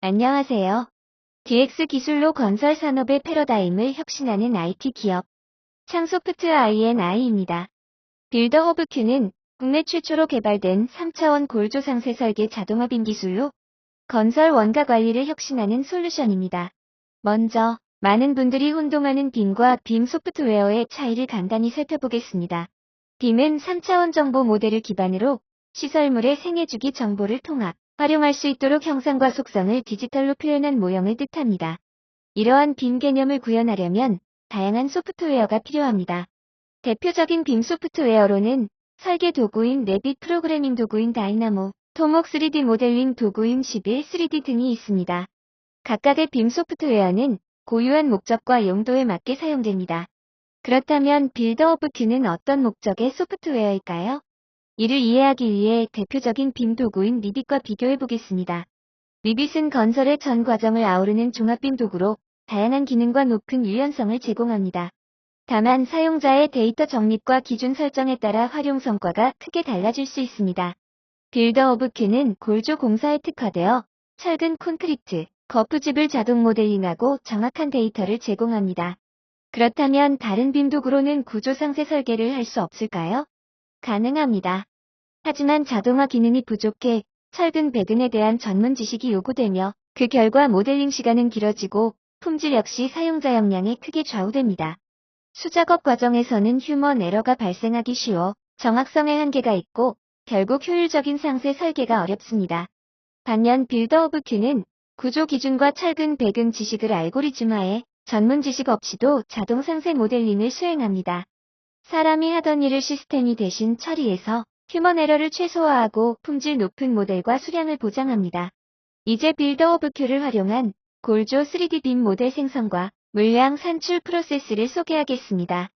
안녕하세요. DX 기술로 건설 산업의 패러다임을 혁신하는 IT 기업 창소프트 INI입니다. 빌더 허브 큐는 국내 최초로 개발된 3차원 골조 상세 설계 자동화 빔 기술로 건설 원가 관리를 혁신하는 솔루션입니다. 먼저 많은 분들이 혼동하는 빔과 빔 소프트웨어의 차이를 간단히 살펴보겠습니다. 빔은 3차원 정보 모델을 기반으로 시설물의 생애주기 정보를 통합, 활용할 수 있도록 형상과 속성을 디지털로 표현한 모형을 뜻합니다. 이러한 빔 개념을 구현하려면 다양한 소프트웨어가 필요합니다. 대표적인 빔 소프트웨어로는 설계 도구인 레빗 프로그래밍 도구인 다이나모, 토목 3D 모델링 도구인 11 3D 등이 있습니다. 각각의 빔 소프트웨어는 고유한 목적과 용도에 맞게 사용됩니다. 그렇다면 빌더 오브 큐는 어떤 목적의 소프트웨어일까요? 이를 이해하기 위해 대표적인 빔 도구인 리빗과 비교해 보겠습니다. 리빗은 건설의 전 과정을 아우르는 종합빔 도구로 다양한 기능과 높은 유연성을 제공합니다. 다만 사용자의 데이터 정립과 기준 설정에 따라 활용 성과가 크게 달라질 수 있습니다. 빌더 오브 큐는 골조 공사에 특화되어 철근 콘크리트, 거푸집을 자동 모델링하고 정확한 데이터를 제공합니다. 그렇다면 다른 빔 도구로는 구조 상세 설계를 할 수 없을까요? 가능합니다. 하지만 자동화 기능이 부족해 철근 배근에 대한 전문 지식이 요구되며 그 결과 모델링 시간은 길어지고 품질 역시 사용자 역량에 크게 좌우됩니다. 수작업 과정에서는 휴먼 에러가 발생하기 쉬워 정확성에 한계가 있고 결국 효율적인 상세 설계가 어렵습니다. 반면 빌더 오브 큐는 구조 기준과 철근 배근 지식을 알고리즘화해 전문 지식 없이도 자동 상세 모델링을 수행합니다. 사람이 하던 일을 시스템이 대신 처리해서 휴먼 에러를 최소화하고 품질 높은 모델과 수량을 보장합니다. 이제 빌더 오브 큐를 활용한 골조 3D 빔 모델 생성과 물량 산출 프로세스를 소개하겠습니다.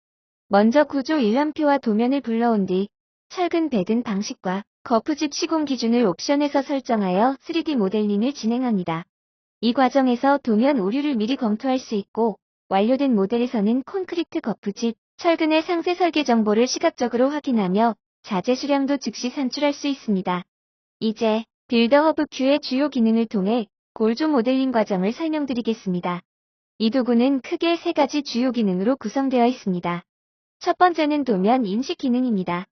먼저 구조 일람표와 도면을 불러온 뒤 철근 배근 방식과 거푸집 시공 기준을 옵션에서 설정하여 3D 모델링을 진행합니다. 이 과정에서 도면 오류를 미리 검토할 수 있고 완료된 모델에서는 콘크리트 거푸집, 철근의 상세 설계 정보를 시각적으로 확인하며 자재 수량도 즉시 산출할 수 있습니다. 이제 빌더 허브 큐의 주요 기능을 통해 골조 모델링 과정을 설명드리겠습니다. 이 도구는 크게 세 가지 주요 기능으로 구성되어 있습니다. 첫 번째는 도면 인식 기능입니다.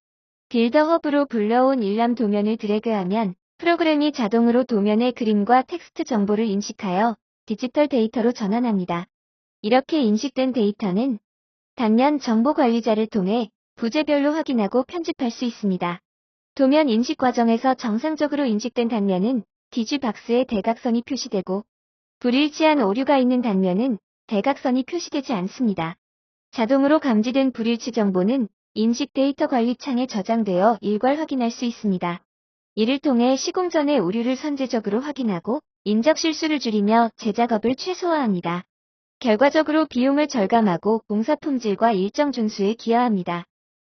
빌더 허브로 불러온 일람 도면을 드래그하면 프로그램이 자동으로 도면의 그림과 텍스트 정보를 인식하여 디지털 데이터로 전환합니다. 이렇게 인식된 데이터는 단면 정보 관리자를 통해 부재별로 확인하고 편집할 수 있습니다. 도면 인식 과정에서 정상적으로 인식된 단면은 디지 박스에 대각선이 표시되고 불일치한 오류가 있는 단면은 대각선이 표시되지 않습니다. 자동으로 감지된 불일치 정보는 인식 데이터 관리 창에 저장되어 일괄 확인할 수 있습니다. 이를 통해 시공 전의 오류를 선제적으로 확인하고 인적 실수를 줄이며 제작업을 최소화합니다. 결과적으로 비용을 절감하고 공사 품질과 일정 준수에 기여합니다.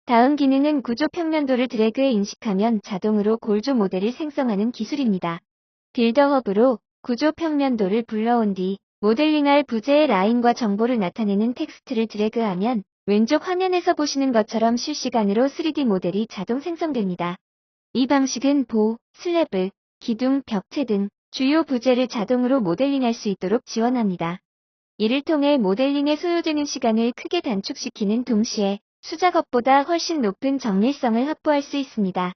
다음 기능은 구조 평면도를 드래그해 인식하면 자동으로 골조 모델을 생성하는 기술입니다. 빌더 허브로 구조 평면도를 불러온 뒤 모델링할 부재의 라인과 정보를 나타내는 텍스트를 드래그하면 왼쪽 화면에서 보시는 것처럼 실시간으로 3D 모델이 자동 생성됩니다. 이 방식은 보, 슬래브, 기둥, 벽체 등 주요 부재를 자동으로 모델링할 수 있도록 지원합니다. 이를 통해 모델링에 소요되는 시간을 크게 단축시키는 동시에 수작업보다 훨씬 높은 정밀성을 확보할 수 있습니다.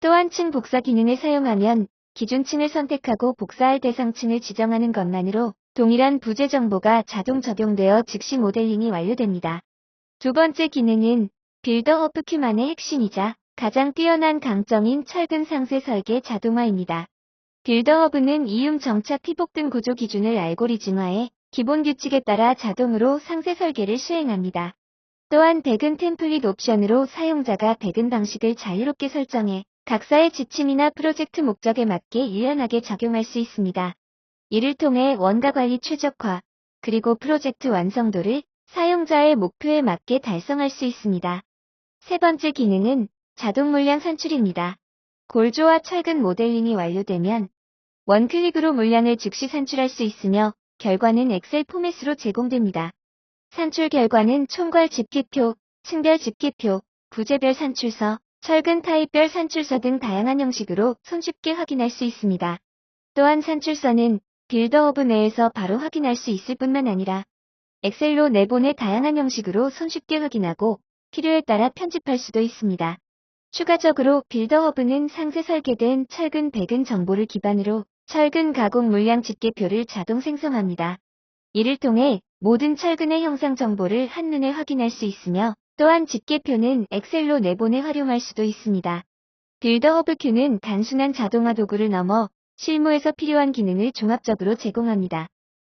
또한 층 복사 기능을 사용하면 기준층을 선택하고 복사할 대상층을 지정하는 것만으로 동일한 부재 정보가 자동 적용되어 즉시 모델링이 완료됩니다. 두 번째 기능은 빌더 허프 큐만의 핵심이자 가장 뛰어난 강점인 철근 상세 설계 자동화입니다. 빌더 허브는 이음 정착 피복 등 구조 기준을 알고리즘화해 기본 규칙에 따라 자동으로 상세 설계를 수행합니다. 또한 백은 템플릿 옵션으로 사용자가 백은 방식을 자유롭게 설정해 각사의 지침이나 프로젝트 목적에 맞게 유연하게 적용할 수 있습니다. 이를 통해 원가 관리 최적화, 그리고 프로젝트 완성도를 사용자의 목표에 맞게 달성할 수 있습니다. 세 번째 기능은 자동 물량 산출입니다. 골조와 철근 모델링이 완료되면 원클릭으로 물량을 즉시 산출할 수 있으며 결과는 엑셀 포맷으로 제공됩니다. 산출 결과는 총괄 집계표, 층별 집계표, 부재별 산출서, 철근 타입별 산출서 등 다양한 형식으로 손쉽게 확인할 수 있습니다. 또한 산출서는 빌더허브 내에서 바로 확인할 수 있을 뿐만 아니라 엑셀로 내보내 다양한 형식으로 손쉽게 확인하고 필요에 따라 편집할 수도 있습니다. 추가적으로 빌더허브는 상세 설계된 철근 배근 정보를 기반으로 철근 가공 물량 집계표를 자동 생성합니다. 이를 통해 모든 철근의 형상 정보를 한눈에 확인할 수 있으며 또한 집계표는 엑셀로 내보내 활용할 수도 있습니다. 빌더 허브 큐는 단순한 자동화 도구를 넘어 실무에서 필요한 기능을 종합적으로 제공합니다.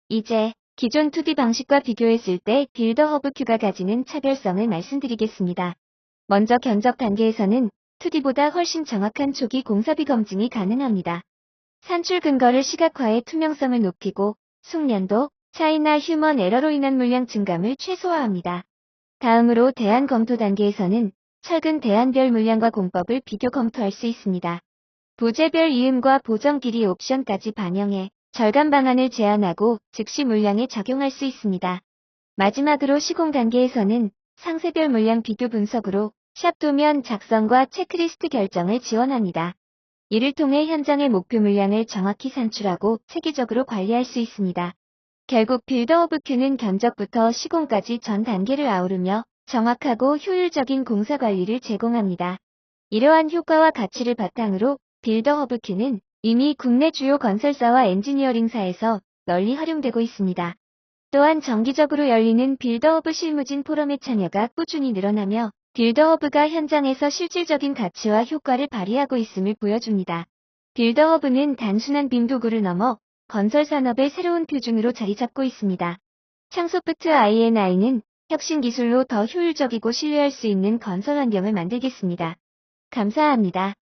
이제 기존 2D 방식과 비교했을 때 빌더 허브 큐가 가지는 차별성을 말씀드리겠습니다. 먼저 견적 단계에서는 2D보다 훨씬 정확한 초기 공사비 검증이 가능합니다. 산출 근거를 시각화해 투명성을 높이고 숙련도, 차이나 휴먼 에러로 인한 물량 증감을 최소화합니다. 다음으로 대안 검토 단계에서는 철근 대안별 물량과 공법을 비교 검토할 수 있습니다. 부재별 이음과 보정 길이 옵션까지 반영해 절감 방안을 제안하고 즉시 물량에 적용할 수 있습니다. 마지막으로 시공 단계에서는 상세별 물량 비교 분석으로 샵 도면 작성과 체크리스트 결정을 지원합니다. 이를 통해 현장의 목표 물량을 정확히 산출하고 체계적으로 관리할 수 있습니다. 결국 빌더오브 큐는 견적부터 시공까지 전 단계를 아우르며 정확하고 효율적인 공사 관리를 제공합니다. 이러한 효과와 가치를 바탕으로 빌더허브 큐는 이미 국내 주요 건설사와 엔지니어링사에서 널리 활용되고 있습니다. 또한 정기적으로 열리는 빌더허브 실무진 포럼의 참여가 꾸준히 늘어나며 빌더허브가 현장에서 실질적인 가치와 효과를 발휘하고 있음을 보여줍니다. 빌더허브는 단순한 빔 도구를 넘어 건설 산업의 새로운 표준으로 자리 잡고 있습니다. 창소프트 INI는 혁신 기술로 더 효율적이고 신뢰할 수 있는 건설 환경을 만들겠습니다. 감사합니다.